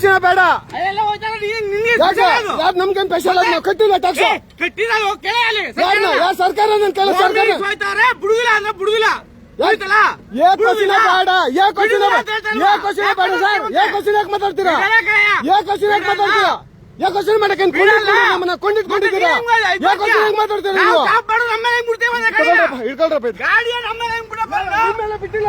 ಟ್ಯಾಕ್ಸಿನ ಬೇಡ. ಯಾರು ನಮ್ಗೇನ್ ಸ್ಪೆಷಲ್ ಆಗಿ ನಾವು ಕಟ್ಟಿಲ್ಲ ಟ್ಯಾಕ್ಸ್ ಯಾರ ಸರ್ಕಾರ ಕೇಳ ಸರ್ಕಾರ ಬಿಡುದಿಲ್ಲ ಅಂದ್ರೆ ಬಿಡುದಿಲ್ಲ. ಏಕ್ ಕ್ವಶನ್ ಬೇಡ ಏಕ್ ಕ್ವಶನ್ ಏಕ್ ಕ್ವಶನ್ ಬೇಡ ಸರ್ ಏಕ್ ಕ್ವಶನ್ ಯಾಕೆ ಮಾತಾಡ್ತೀರಾ? ಏಕ್ ಕ್ವಶನ್ ಯಾಕೆ ಮಾತಾಡ್ತೀರಾ? ಯಾಕೆ ಕ್ವಶನ್ ಮಾಡಕ್ಕೆ ನಮ್ಮನ್ನ ಕೊಂಡಿಟ್ಕೊಂಡಿದ್ದೀರಾ? ಯಾಕೆ ಕ್ವಶನ್ ಯಾಕೆ ಮಾತಾಡ್ತೀರಾ ನೀವು ಹಿಡ್ಕೊಳ್ರಪ್ಪ ಹಿಡ್ಕೊಳ್ರಪ್ಪ ಬಿಟ್ಟಿಲ್ಲ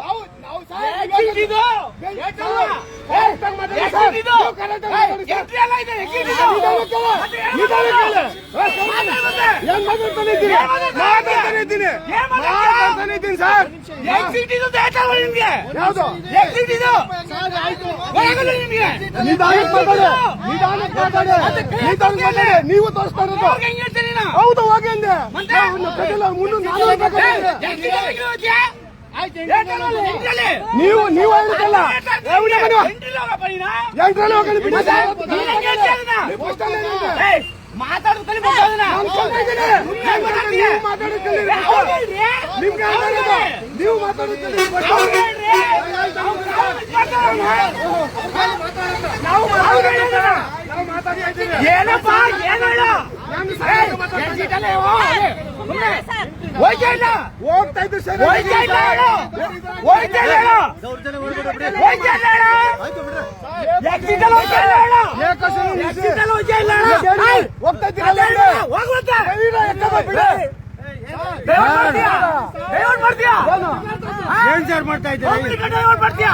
ಇದ್ದೀನಿ ಸರ್ ಯಾವುದು ನೀವು ತೋರಿಸ್ತಾ ಇರೋದು ಹೌದು ಹೋಗಿ ಅಂದೆ ಮುಂದೆ ನಾನು ನೀವು ನೀವು ಹೇಳಿದ್ದಲ್ಲ ಎಂಟ್ರಲ್ಲಿ ಹೋಗಿ ಮಾತಾಡೋದು. ನೀವು ಮಾತಾಡೋದು. ನಾವು ಏನಪ್ಪಾ? ಏನು ಹೇಳ ಹೋಯ್ತಾ ಇಲ್ಲ. ಹೋಗ್ತಾ ಸರ್ ಹೋಯ್ತಾ ಇಲ್ಲ ಹೇಳು. ಹೋಯ್ತಾ ಇಲ್ಲ ಹೇಳು. ಹೋಯ್ತಾ ಇಲ್ಲ ಹೇಳು. ಎಕ್ಸಿಟಲ್ ಹೋಗ್ತಾ ಇಲ್ಲ ಹೇಳು. ಎಕ್ಸಿಟಲ್ ಹೋಗ್ತಾ ಇಲ್ಲ ಹೇಳು. ಹೋಗ್ತಾ ಇದ್ದೀರಲ್ಲ ಹೋಗ್ಲಕ್ಕೆ ಮಾಡ್ತೀಯಾ? ಏನ್ ಸರ್ ಮಾಡ್ತಾ ಇದ್ದೀರಾ? ಡೈವರ್ಟ್ ಮಾಡ್ತೀಯಾ?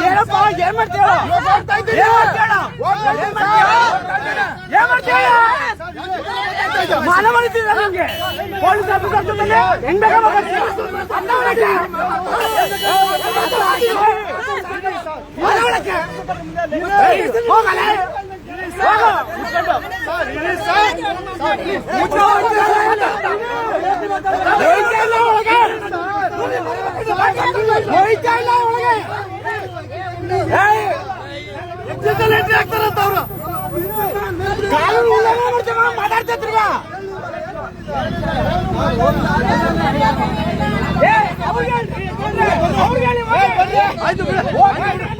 ಏನಪ್ಪಾ ಏನ್ ಮಾಡ್ತೀರಾ ಏನ್ ಮಾಡ್ತೀರಾ ಮಾನ ಮಾಡ್ತಿದ್ರ ನಮ್ಗೆ ಪೊಲೀಸ್ ಆಫೀಸ್ ಹೆಂಗ್ ಬೇಕಾಗ ಮಾತಾಡ್ತಿರ್ವಾ ಆಯ್ತು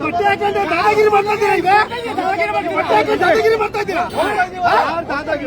ಬಟ್ಟೆ ಹಾಕೊಂಡು ದಾದಾಗಿರಿ ಮಾಡ್ತಾ ಇದ್ದೀರಾ ಬಟ್ಟೆ ಹಾಕಿ ದಾದಾಗಿರಿ ಮಾಡ್ತಾ ಇದ್ದೀರಾ? ಮಾತಾಡಿ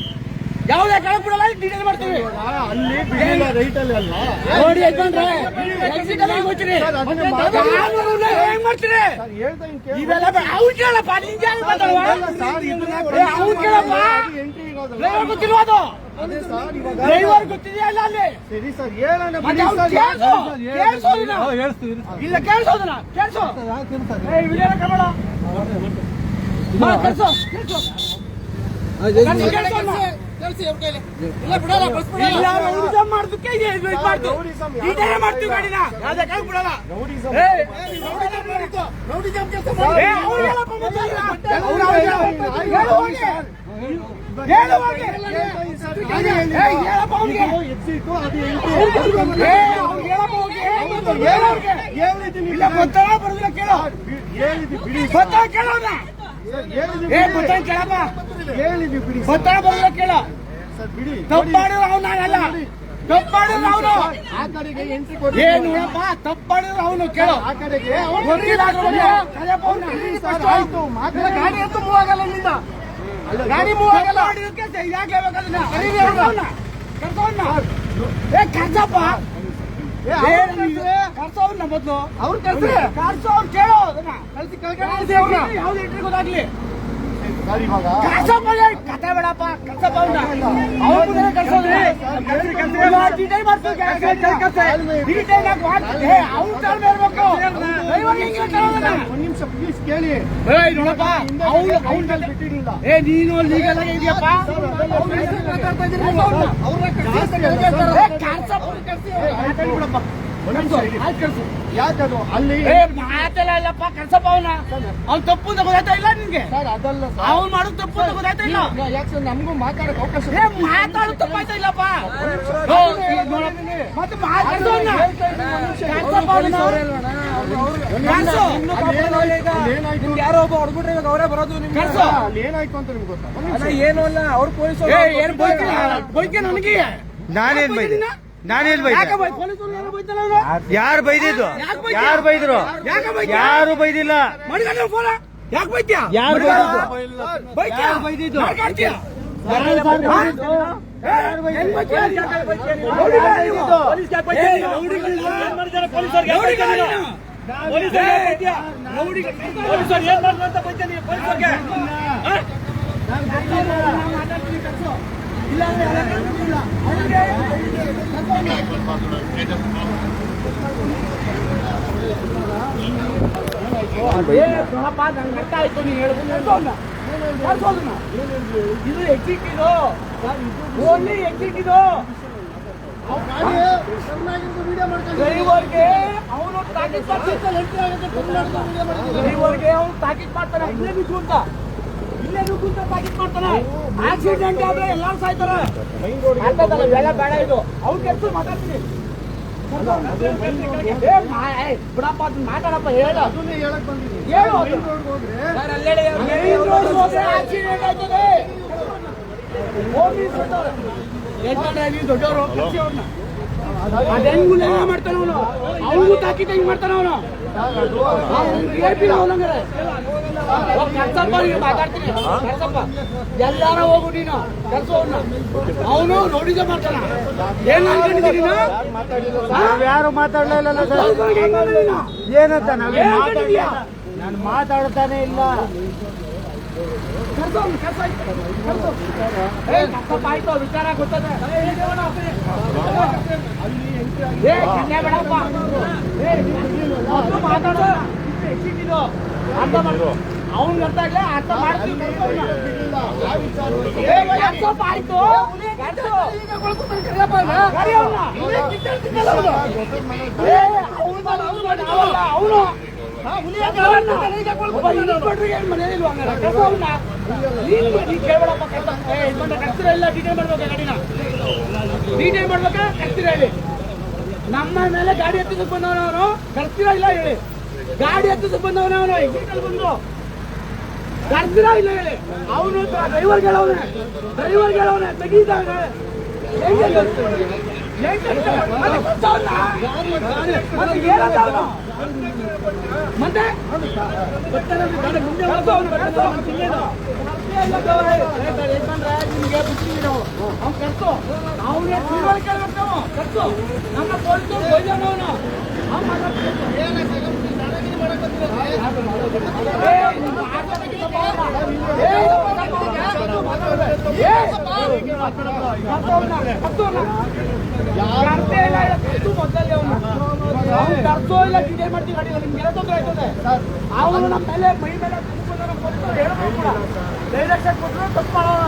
ಯಾವುದೇ ಕೆಳಗೆ ಬಿಡಲ್ಲ ಡೀಟೇಲ್ ಮಾಡ್ತೀವಿ. ಅಲ್ಲಿ ಬಿಡಿಲ್ಲ ರೈಟ್ ಅಲ್ಲಿ ಅಲ್ಲ. ನೋಡಿ ಯಜಮಾನ್ರೆ ಎಕ್ಸಿಟ್ ಅಲ್ಲಿ ಹೋಗ್ತೀರಿ ಹೆಂಗ್ ಮಾಡ್ತೀರಿ. ಇವೆಲ್ಲ ಅವ್ರು ಕೇಳಪ್ಪ ನಿಂಗೆ ಯಾರು ಅವ್ರು ಕೇಳಪ್ಪ. ಡ್ರೈವರ್ ಗೊತ್ತಿಲ್ವಾ ಅದು? ಸರ್, ಇವಾಗ ಡ್ರೈವರ್ ಗೊತ್ತಿದೆಯಾ ಇಲ್ಲ ಅಲ್ಲಿ? ಸರಿ ಸರ್ ಹೇಳೋಣ. ಇಲ್ಲ ಕೇಳಿಸೋದನ್ನ ಕೇಳಿಸೋ. ವಿಡಿಯೋ ಕಬೇಡ ಹಾ ಕೇಳಿಸೋ. ಕೇಳಿಸೋ ಹೇಳಿದ್ದೀನಿ. ಬಿಡಿ. ಸರ್. ಗೊತ್ತಾಗ ಕೇಳೋಣ ಏ ಬಿಡಿ. ಕೇಳಪ್ಪ. ಹೇಳಿದ್ವಿ ಬಿಡಿ ಕೇಳ ಗೊತ್ತಾಗ ಬರೋದಿಲ್ಲ ಕೇಳು. ಸರ್ ಬಿಡಿ ತಪ್ಪು ಮಾಡಿದ್ರು ಅವ್ನು ಆ ಕಡೆಗೆ ಎಂಟ್ರಿ ಕೊಡಿ ಏ ನೋಡಪ್ಪ ತಪ್ಪು ಮಾಡಿದ್ರು ಅವನು ಕೇಳು. ಆ ಕಡೆಗೆ ಆಯ್ತು ಮಾತಾಡ. ಗಾಡಿ ಅಂತೂ ಮೂವ್ ಆಗಲ್ಲ ಇಲ್ಲಿಂದ. ಗಾಡಿ ಮೂವ್ ಆಗಲ್ಲ. ಏ ಕರ್ಸಪ್ಪ. ಏ, ಏ, ಅವ್ರು ಕರ್ಸ್ರಿ. ಕರ್ಸು ಮೊದ್ಲು. ಅವ್ರು ಕೇಳೋ ಅದನ್ನ. ಕಳ್ಸಿ ಕಳ್ಕೊಂಡು. ಯಾವ್ದು ಎಂಟ್ರಿ ಗೊತ್ತಾಗ್ಲಿ ಸರ್ ಇವಾಗ ಕರ್ಸಪ್ಪ ಲೇ, ಕತೆ ಬೇಡಪ್ಪ ಕರ್ಸಪ್ಪ ಕರ್ಸಿ, ಕರ್ಸಿ. ಕೇಳೋದನ್ನ. ಒಂದ್ ನಿಮಿಷ ಪ್ಲೀಸ್ ಕೇಳಿ. ನೋಡಪ್ಪ. ಅವ್ನು ಅವ್ನ ಬಿಟ್ಟಿರಲಿಲ್ಲ. ಏ ನೀನು ಲೀಗಲ್ ಆಗಿ ಇದೆಯಪ್ಪ. ಯಾಕದು ಅಲ್ಲಿ ಕಳ್ಸಪ್ಪ ಅವನ. ಅವ್ನ್ ತಪ್ಪು ಅಂತ ಗೊತ್ತಾಯ್ತಾ ಇಲ್ಲ ನಿನ್ಗೆ? ಅದಲ್ಲ ಅವ್ನ್ ಮಾಡೋದು ತಪ್ಪು ಅಂತ ಗೊತ್ತಾಯ್ತಾ ಇಲ್ಲ? ಯಾಕೆ ನಮಗೂ ಮಾತಾಡಕ್ ಅವಕಾಶ ಮಾತಾಡೋದು ತಪ್ಪಾಯ್ತಾ ಇಲ್ಲಪ್ಪ? ಮತ್ತೆ ಯಾರೋ ಒಬ್ಬ ಹೊಡ್ಬಿಟ್ರೆ ಇವಾಗ ಅವರೇ ಬರೋದು ನಿಮ್ಗೆ. ಏನಾಯ್ತು ಅಂತ ನಿಮ್ಗೆ ಗೊತ್ತಾ? ಏನು ಅಲ್ಲ. ಅವ್ರ ಪೊಲೀಸ್ ಏನ್ ಬೈಕೆ ಬೈಕೆ ನನಗೆ. ನಾನೇನ್ ಬೈದೆ? ನಾನೇನ್ ಬೈದೆ? ಯಾರು ಬೈದಿದ್ದು? ಯಾರು ಬೈದ್ರು? ಯಾರು ಬೈದಿಲ್ಲ? ಯಾಕೆ ಬೈತ್ಯಾ ಯಾರು ಬೈದಿದ್ದು? ಏನ್ ಪೊಲೀಸರು? ಮಾಡಿದ್ರು ಅಂತ ಬೈತ್ಯಾ ನೀನು ಪೊಲೀಸರಿಗೆ? ಹಾ? ನಾನು ಮಾತಾಡ್ತೀನಿ ಕರ್ಸು. ಇಲ್ಲ ಅಂದ್ರೆ ಎಲ್ಲ ಕರ್ಸೋದಿಲ್ಲ. ಅವ್ನಿಗೆ ಏ, ನೋಡಪ್ಪ, ನಂಗ್ ಹೇಳೋದು. ಇದು ಡ್ರೈವರ್ಗೆ ಅವನು ತಾಕೀತ್ ಡ್ರೈವರ್ಗೆ ಅವನು ತಾಕೀತ್ ಮಾಡ್ತಾನೆ ನುಗ್ಗು ಅಂತ ಆಕ್ಸಿಡೆಂಟ್ ಆದ್ರೆ ಎಲ್ಲಾರು ಸಾಯ್ತಾರೆ? ಇವೆಲ್ಲ ಬೇಡ ಇದು. ಅವ್ರ ಕೆಲಸ ಮಾತಾಡ್ತೀನಿ. ಬಿಡಪ್ಪ ಅದನ್ನ ಮಾತಾಡಪ್ಪ ಹೇಳು. ಹೇಳು ಆಕ್ಸಿಡೆಂಟ್ ನೀವು ದೊಡ್ಡವರು. ಅದ್ ಹೆಂಗ್ ಮಾಡ್ತಾನೆ ಅವನು. ಅವನು ತಾಕೀತ್ ಹೆಂಗ್ ಮಾಡ್ತಾನೆ ಅವನು. ಎಲ್ಲಾರ ಹೋಗು ನೀನು. ಕೆಲ್ಸ ಅವನು ನೋಡಿದ ಮಾಡ್ತಾನ ಏನ್ ಅನ್ಕೊಂಡಿದ್ದೀನಿ ಯಾರು ಮಾತಾಡ್ಲಿಲ್ಲ? ಏನಂತ ನಾವ್ ನಾನು ಮಾತಾಡ್ತಾನೆ ಇಲ್ಲ. ಆಯ್ತು. ವಿಚಾರ ಗೊತ್ತದೆ. ಬೇಡಪ್ಪ. ಏ, ಮೊದ್ಲು ಮಾತಾಡೋಣ. ಅವ್ನ್ಗ್ ಅರ್ಥ ಆಗ್ಲೇ ಅರ್ಥ ಮಾಡ್ತೀನಿ ಅವ್ನ. ಡೀಟೇಲ್ ಮಾಡ್ಬೇಕಾ ಗಾಡಿನ? ಡೀಟೇಲ್ ಮಾಡ್ಬೇಕಾ? ಕರ್ಸಿರ ಹೇಳಿ. ನಮ್ಮ ಮೇಲೆ ಗಾಡಿ ಎತ್ತಿದಕ್ಕೆ ಬಂದವನವನು. ಕರ್ಸಿರ ಇಲ್ಲ ಹೇಳಿ. ಗಾಡಿ ಎತ್ತಿದಕ್ಕೆ ಬಂದವನವನು ಬಂದು. ಕರ್ಸಿರ ಇಲ್ಲ ಅವನು ಡ್ರೈವರ್ ಹೇಳವನೆ ಡ್ರೈವರ್? ಹೆಂಗೆ ಗೊತ್ತು? ಮತ್ತೆ ಅವ್ನು? ಅವ್ನು, ಅವ್ನು, ನಿಮ್ಗೆ ಬಿಟ್ಟಿದ್ದೀವಿ ನಾವು. ಅವ್ನ್ ಕರ್ಸು. ಅವ್ನಿಗೆ ತಿಳುವಳಿಕೆ ನಾವು. ಕರ್ಸು. ನಮ್ಮ ಪೊಲೀಸರು ಬೈದಾನ ಅವ್ನು. ಅವ್ನ್ ಮಾತಾಡ್ತಿದ್ದಾನೆ. ಏ, ನಿಮ್ಮ ಆಟೋದಕ್ಕೆ ಸ್ವಲ್ಪ ಹೋಗ್ಬಾ. ಏ, ಏ, ಕರ್ಸು. ಇಲ್ಲ, ಡಿಲೇ ಮಾಡ್ತೀವಿ ಗಾಡಿ ನಿಮ್ಗೆ ತೊಂದ್ರೆ ಆಯ್ತದೆ ಅವನು ನಮ್ಮ ಮೇಲೆ ಮೈ ಮೇಲೆ ಕೂಡ ಡೈರೆಕ್ಷನ್ ಕೊಟ್ಟರು ತಪ್ಪು ಮಾಡೋಣ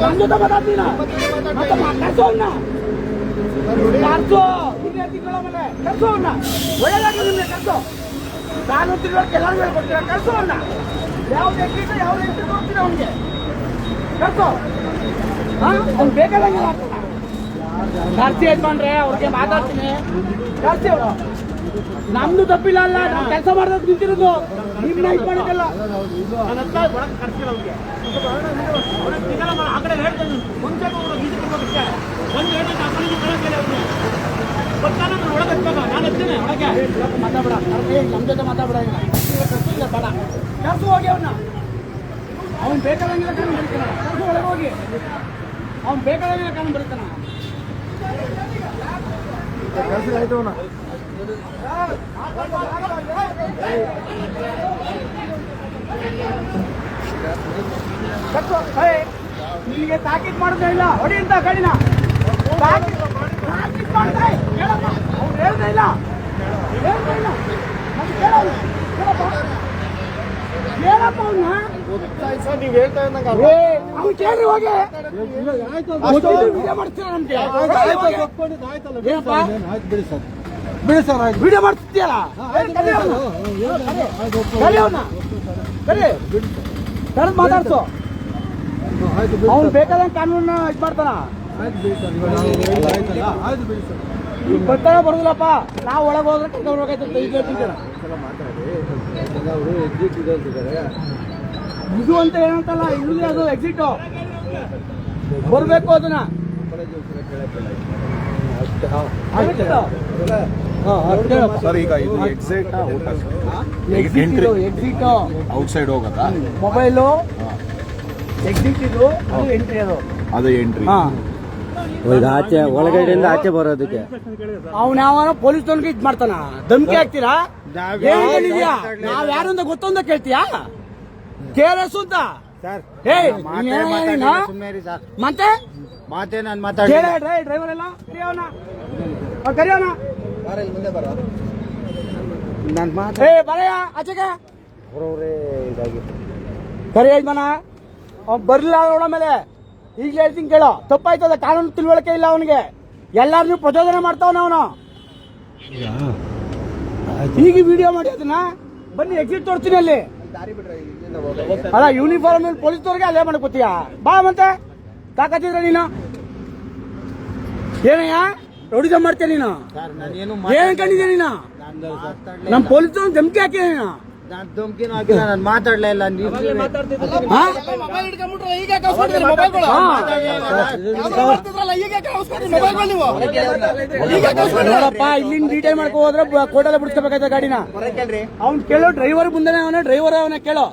ನಮ್ಮ ಜೊತೆ ಮಾತಾಡ್ತೀನ ಮತ್ತೆ ಕರ್ಸೋ ಅವ್ನ ಕರ್ಸೋ. ವಿದ್ಯಾರ್ಥಿಗಳ ಮೇಲೆ ಕರ್ಸೋ ಅವ್ನ ಒಳ್ಳೆದಾಗಿ ನಿಮ್ಗೆ ಕರ್ಸೋ. ನಾನು ತಿಳುವಳಿಕೆ ಎಲ್ಲರಿಗೂ ಹೇಳ್ಕೊಡ್ತೀರ? ಕರ್ಸೋ ಅವ್ನ ಯಾವ ಎಕ್ಕಿಟ್ಟು ಯಾವ ಎಂಟ್ರಿ ಕೊಡ್ತೀರ ಅವ್ನಿಗೆ? ಕರ್ಸೋ. ಅವ್ನು ಬೇಕಾದಂಗಿಲ್ಲ ಕರ್ಸಿ ಯಜಮಾನ್ರೆ, ಅವ್ರಿಗೆ ಮಾತಾಡ್ತೀನಿ. ಕರ್ಸಿ ಅವ್ರು ನಮ್ದು ತಪ್ಪಿಲ್ಲ ಅಲ್ಲ ನಾವು ಕೆಲಸ ಮಾಡೋದಕ್ಕೆ ನಿಂತಿರೋದು ನಿಮ್ನ ಇದು ಸಿಗಲ್ಲ ಆ ಕಡೆ ಹೇಳ್ತಾನೆ ಮುಂಚೆ. ಒಂದು. ಬರ್ತಾನೆ ಒಳಗೆ ನಾನು ಒಳಗೆ. ಮಾತಾಡ್ಬೇಡ ಏ, ನಮ್ ಜೊತೆ ಇಲ್ಲ. ಹೋಗಿ ಅವ್ನು ಬೇಕಾದಂಗಿಲ್ಲ ಕಾರಣ ಬರ್ತಾನ ಒಳಗೆ ಹೋಗಿ ಅವ್ನು ಬೇಕಾದಂಗಿಲ್ಲ ಕಾರಣ ಬರೀತಾನ ಏಯ್, ನಿನಗೆ ತಾಕೀತ್ ಮಾಡೋದೇ ಇಲ್ಲ ಹೊಡಿ ಅಂತ ಗಾಡಿನ ತಾಕೀತ್ ಮಾಡ್ತಾ ಹೇಳಪ್ಪ ಇಲ್ಲ. ಹೇಳಪ್ಪ ಹೇಳಪ್ಪ ಅವ್ನ ನೀವ್ ಹೇಳ್ತಾ ಇದ್ದಂಗ ಅವ್ನು ಕೇಳ್ರಿ ಹೋಗಿ ಮಾಡ್ತೀರ ನಮ್ಗೆ ಆಯ್ತು ಬಿಡಿ ಸರ್ ಬಿಡಿ ಸರ್ ಆಯ್ತು ವಿಡಿಯೋ ಮಾಡ್ತಿದ್ಯಲ್ಲ ಕರೆದು ಮಾತಾಡ್ಸು. ಅವ್ನು ಬೇಕಾದಂಗೆ ಕಾನೂನ ಇದು ಮಾಡ್ತಾನ. ಈಗ ಬರ್ತಾನೆ ಬರೋದಿಲ್ಲಪ್ಪ. ನಾವು ಒಳಗೆ ಹೋದ್ರೆ ಕರ್ಕೊಂಡು ಹೋಗೈತೆ ಈಗ ಹೇಳ್ತಿದ್ದೀರ. ಇದು ಅಂತ ಏನಂತಲ್ಲ ಇಲ್ಲಿ ಅದು ಎಕ್ಸಿಟ್ ಬರ್ಬೇಕು ಅದನ್ನ. ಸರ್ ಈಗ ಇದು ಎಕ್ಸಿಟ್ ಔಟ್ ಎಕ್ಸಿಟ್ ಇದು. ಎಕ್ಸಿಟ್ ಔಟ್ ಸೈಡ್ ಹೋಗತ್ತಾ? ಮೊಬೈಲು ಎಕ್ಸಿಟ್ ಇದು ಅದು ಎಂಟ್ರಿ ಅದು. ಅದು ಎಂಟ್ರಿ ಹಾ. ಈಗ ಆಚೆ ಒಳಗಡೆಯಿಂದ ಆಚೆ ಬರೋದಕ್ಕೆ. ಅವ್ನ ಯಾವನ ಪೊಲೀಸ್ ಇದ್ ಮಾಡ್ತಾನ. ಧಮ್ಕಿ ಹಾಕ್ತೀರಾ? ನಾವ್ ಯಾರು ಅಂತ ಗೊತ್ತೊಂದ ಕೇಳ್ತೀಯಾ? ಕೇಳ ಅಂತ? ಮತ್ತೆ? ಮಾತೇ ನಾನು ಮಾತಾಡ್ತೀನಿ ಡ್ರೈವರ್ ಎಲ್ಲ? ಕರಿಯೋಣ ಕರಿಯೋಣ ನಾನು ಮಾತ್ರ ಏ ಬರಯ್ಯ ಆಚೆಗೆ. ಅವ್ರವ್ರೇ ಇದಾಗಿ. ಕರಿ ಯಜಮಾನ ಅವ್ನ್ ಬರ್ಲಿಲ್ಲ ನೋಡ ಮೇಲೆ. ಈಗಲೇ ಹೇಳ್ತೀನಿ ಕೇಳೋ. ತಪ್ಪಾಯ್ತದ ಕಾನೂನು ತಿಳುವಳಿಕೆ ಇಲ್ಲ ಅವನಿಗೆ. ಎಲ್ಲಾರನ್ನೂ ಪ್ರಚೋದನೆ ಮಾಡ್ತಾವನ ಅವನು. ಈಗ ವಿಡಿಯೋ ಮಾಡಿ ಅದನ್ನ. ಬನ್ನಿ ಎಕ್ಸಿಟ್ ತೋರ್ತೀನಿ ಅಲ್ಲಿ. ಅಲ್ಲ ಯೂನಿಫಾರ್ಮ್ ಪೊಲೀಸ್ ಪೊಲೀಸ್ನವ್ರಿಗೆ ಅಲ್ಲೇ ಮಾಡ್ಕೋತೀಯ? ಬಾ ಮತ್ತೆ. ತಾಕತ್ತಿದ್ರೆ ನೀನು. ಏನಯ್ಯ? ರೌಡಿಸಮ್ ಮಾಡ್ತೀಯ ನೀನು? ಏನ್ ಕಂಡಿದ್ಯಾ ನೀನು? ನಮ್ ಪೊಲೀಸ್ ಧಮಕಿ ಹಾಕಿ ನೀನು. ನಾನು ಧಮ್ಕಿನೂ ಹಾಕಿಲ್ಲ ನಾನು ಮಾತಾಡ್ಲೇ ಇಲ್ಲ ನೀವು ಹಾ? ನೋಡಪ್ಪ ಇಲ್ಲಿಂದ ಡೀಟೇಲ್ ಮಾಡ್ಕೊ ಹೋದ್ರೆ ಕೋಟೆಲ್ಲ ಬಿಡಿಸ್ಕೋಬೇಕಾಯ್ತ ಗಾಡಿನ? ಅವ್ನ್ ಕೇಳೋ ಡ್ರೈವರ್ ಮುಂದೆನೆ ಅವನ ಡ್ರೈವರ್ ಅವನ ಕೇಳೋ.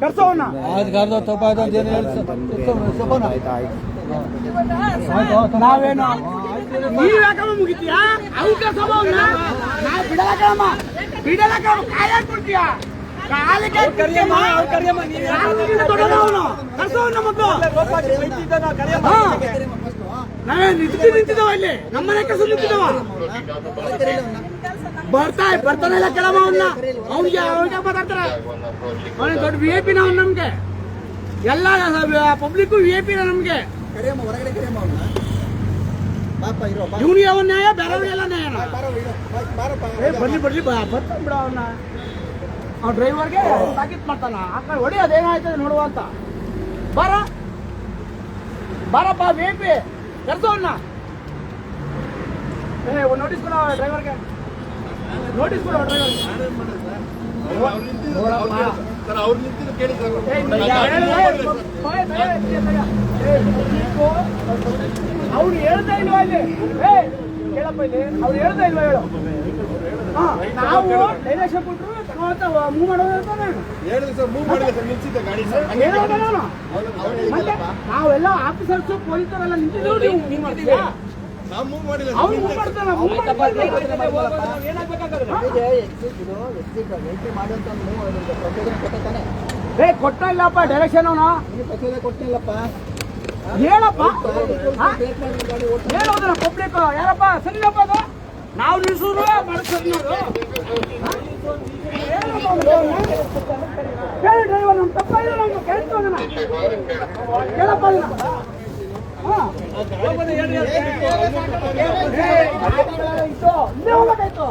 ಕರ್ಸೋ ಅವನ್ನ ಆಯ್ತು ಗಾರ್ದ ತಪ್ಪಾಯ್ತು ಅಂತ ಏನು ಹೇಳಿ ನಾವೇನು ನೀವ್ ಯಾಕಮ್ಮ ಕರಿಯಮ್ಮ ಇಲ್ಲಿ ಬರ್ತಾ ಬರ್ತಾನೆ ಇಲ್ಲ ಕೆಲವ ಅವನ್ನ ಅವ್ನಿಗೆ ಅವ್ನಿಗೆ ಮಾತಾಡ್ತಾರ. ದೊಡ್ಡ ವಿ ಐ ಪಿನ ಅವ್ನು ನಮ್ಗೆ ಎಲ್ಲ ಪಬ್ಲಿಕ್ ವಿ ಐ ಪಿನ ನಮ್ಗೆ. ಕರಿಯಮ್ಮ ಅವನ ನ್ಯಾಯ ಬೇರೆಯವ್ರಿಗೆಲ್ಲ ನ್ಯಾಯನ ಏ, ಬರ್ಲಿ ಬರ್ಲಿ ಬ- ಬರ್ತಾನೆ ಬಿಡ ಅವನ್ನ ಅವ್ನ ಡ್ರೈವರ್ಗೆ ತಾಕೀತ್ ಮಾಡ್ತಾನ. ಆ ಕಡೆ ಹೊಡಿ ಅದೇನಾಯ್ತದೆ ನೋಡುವ ಅಂತ. ಬಾರ. ಬಾರಪ್ಪ ವಿ ಐ ಪಿ ಕರ್ಸೋ ಅವನ್ನ ಏ ನೋಟಿಸ್ ಕೊಡ ಡ್ರೈವರ್ಗೆ. ನೋಟಿಸ್ ಕೊಡ ಡ್ರೈವರ್ಗೆ. ಅವ್ರು ಅವ್ರು ಹೇಳ್ತಾ ಇಲ್ವಾ ಇಲ್ಲಿ ಕೇಳಪ್ಪ ಇಲ್ಲಿ ಅವ್ರು ಹೇಳ್ತಾ ಇಲ್ವಾ ಹೇಳು ನಾವು ಡೈರೆಕ್ಷನ್ ಕೊಟ್ಟರು ಮೂವ್ ಮಾಡೋದು ಹೇಳ್ತಾನೆ ನಾವೆಲ್ಲ ಆಫೀಸರ್ಸ್ ಪೊಲೀಸರೆಲ್ಲ ನಿಂತಿದ್ರು ನೀವು ಮಾಡ್ತೀರಾ ನಾವು ಏ ಕೊಟ್ಟಿಲ್ಲಪ್ಪ ಡೈರೆಕ್ಷನ್ ಅವನು ಕೊಟ್ಟಿಲ್ಲಪ್ಪ ಹೇಳಪ್ಪ ಹೇಳೋದ್ರ ಪಬ್ಲಿಕ್ ಯಾರಪ್ಪ ಸರಿಯಪ್ಪ ಅದು ನಾವು ನಿಲ್ಸೂರು ಹೇಳಿ ಡ್ರೈವರ್ ನಮ್ಮ ತಪ್ಪ ಇಲ್ಲ ನಮ್ಗೆ ಕೇಳ್ತೋದನ್ನ ಹೇಳಪ್ಪ ಇತ್ತು. ಇಲ್ಲೇ ಹೋಗ್ಬೇಕಾಯ್ತು